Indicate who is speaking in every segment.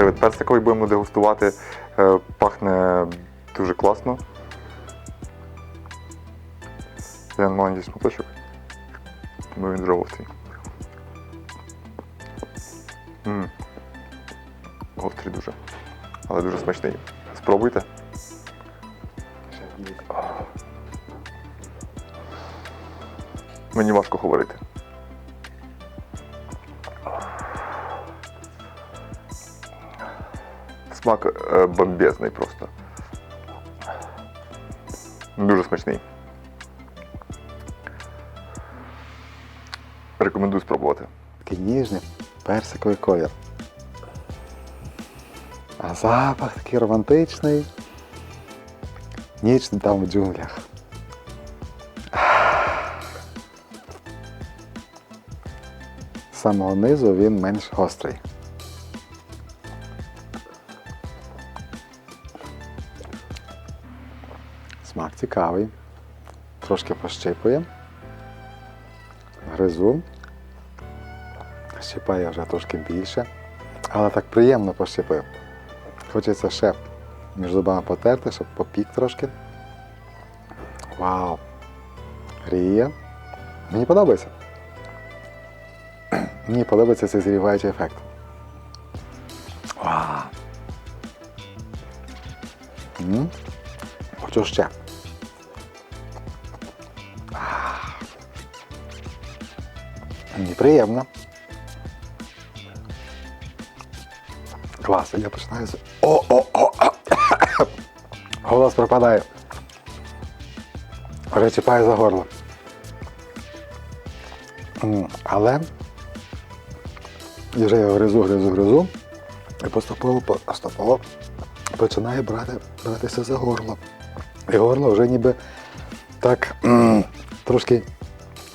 Speaker 1: Привид персиковий будемо дегустувати. Е, Пахне дуже класно. Це маленький шматочок, бо він жовтий. Гострий дуже, але дуже смачний. Спробуйте. Мені важко говорити. Смак е, бомбезний просто. Дуже смачний. Рекомендую спробувати.
Speaker 2: Такий ніжний персиковий колір. А запах такий романтичний. Нічний там у джунглях. З самого низу він менш гострий. Смак цікавий. Трошки пощипує. Гризу. Щипає вже трошки більше. Але так приємно пощипив. Хочеться ще між зубами потерти, щоб попік трошки. Вау! Гріє. Мені подобається. Мені подобається цей зріваючий ефект. Вау! М? Ще. А. Мені приємно. Клас, я починаю з. О-о-о! Голос пропадає. Вже чіпаю за горло. Але вже я гризу, гризу, гризу. І поступово, поступово починає брати, братися за горло. І горло вже ніби так трошки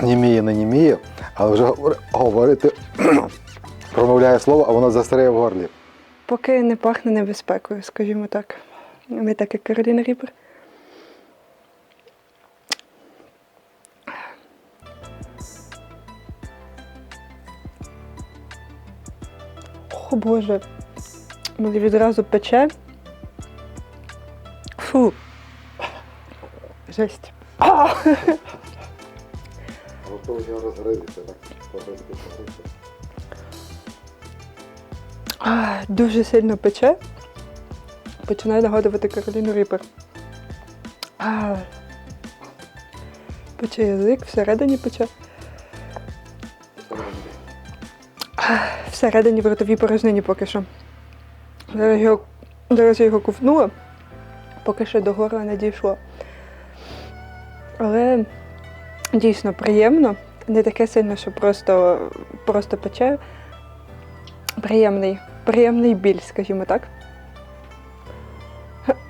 Speaker 2: німіє, не німіє, але вже говорити промовляє слово, а воно застряє в горлі.
Speaker 3: Поки не пахне небезпекою, скажімо так. Не так, як Кароліна Ріпер. О Боже, мені відразу пече. Жесть. А! А, Дуже сильно пече. Починає нагадувати Кароліну Ріпер. А, Пече язик, всередині пече. А, Всередині в ротовій порожнині поки що. Зараз, його, зараз його ковтнула, поки що до горла не дійшло. Але дійсно приємно. Не таке сильно, що просто, просто пече. Приємний, приємний біль, скажімо так.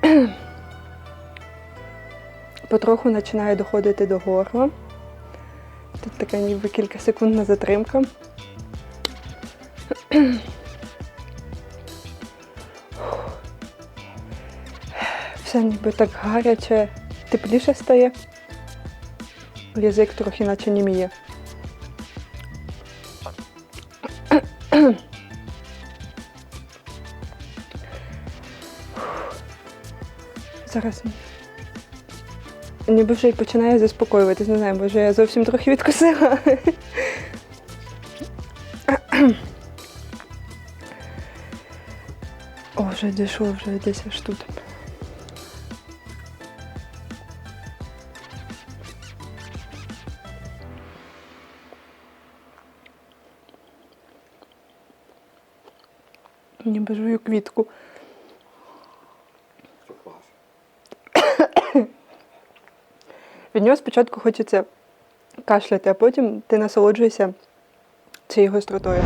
Speaker 3: Потроху починає доходити до горла. Тут така ніби кілька секундна затримка. Все ніби так гаряче, тепліше стає. Язик трохи наче німіє. Зараз. Ніби вже й починає заспокоюватись, не знаю, може я зовсім трохи відкусила. О, вже дійшло, вже десь аж тут. Ніби жую квітку. Від нього спочатку хочеться кашляти, а потім ти насолоджуєшся цією гостротою.